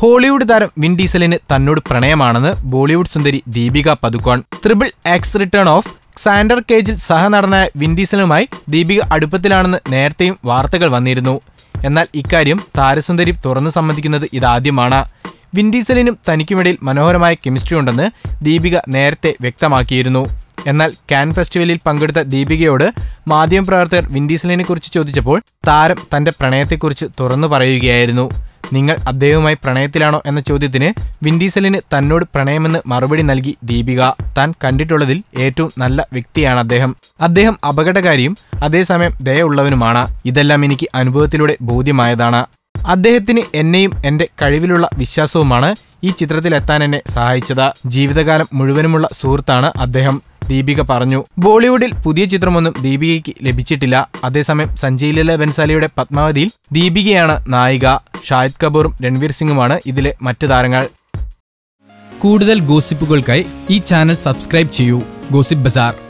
Hollywood താരം Vin ഡീസലിന് തന്നോട് പ്രണയമാണെന്ന് ബോളിവുഡ് സുന്ദരി Deepika Padukone triple x return of Xander കേജിൽ സഹനടനായ വിൻഡീസലുമായി ദീപിക അടുപ്പത്തിലാണെന്ന് നേരത്തെയും വാർത്തകൾ വന്നിരുന്നു. എന്നാൽ ഇക്കാര്യം താരസുന്ദരി തുറന്നു സമ്മതിക്കുന്നത് ഇതാദ്യമാണ്. വിൻഡീസലിനും തനിക്കുമിടയിൽ മനോഹരമായ കെമിസ്ട്രി ഉണ്ടെന്ന് ദീപിക നേരത്തെ വ്യക്തമാക്കിയിരുന്നു. എന്നാൽ കാൻ ഫെസ്റ്റിവലിൽ പങ്കെടുത്ത ദീപികയോട് മാധ്യമപ്രവർത്തകർ വിൻഡീസലിനെ കുറിച്ച് ചോദിച്ചപ്പോൾ താരം തന്റെ പ്രണയത്തെക്കുറിച്ച് തുറന്നു പറയുകയായിരുന്നു. നിങ്ങൾ അദ്ദേഹവുമായി പ്രണയത്തിലാണോ എന്ന ചോദ്യത്തിന് വിൻഡീസലിന് തന്നോട് പ്രണയമെന്ന് മറുപടി നൽകി ദീപിക. താൻ കണ്ടിട്ടുള്ളതിൽ ഏറ്റവും നല്ല വ്യക്തിയാണ് അദ്ദേഹം. അദ്ദേഹം അപകടകാരിയും അതേസമയം ദയുള്ളവനുമാണ് ഇതെല്ലാം എനിക്ക് അനുഭവത്തിലൂടെ ബോധ്യമായതാണ്. അദ്ദേഹത്തിന് എന്നെയും എന്റെ കഴിവിലുള്ള വിശ്വാസവുമാണ് ഈ ചിത്രത്തിലെത്താൻ എന്നെ സഹായിച്ചത്. ജീവിതകാലം മുഴുവനുമുള്ള സുഹൃത്താണ് അദ്ദേഹം ദീപിക പറഞ്ഞു. ബോളിവുഡിൽ പുതിയ ചിത്രമൊന്നും ദീപികയ്ക്ക് ലഭിച്ചിട്ടില്ല. അതേസമയം സഞ്ജയ് ലീല ബൻസാലിയുടെ പത്മാവതിയിൽ ദീപികയാണ് നായിക. ഷാഹിദ് കപൂറും രൺവീർ സിംഗുമാണ് ഇതിലെ മറ്റ് താരങ്ങൾ. കൂടുതൽ ഗോസിപ്പുകൾക്കായി ഈ ചാനൽ സബ്സ്ക്രൈബ് ചെയ്യൂ. ഗോസിപ്പ് ബസാർ.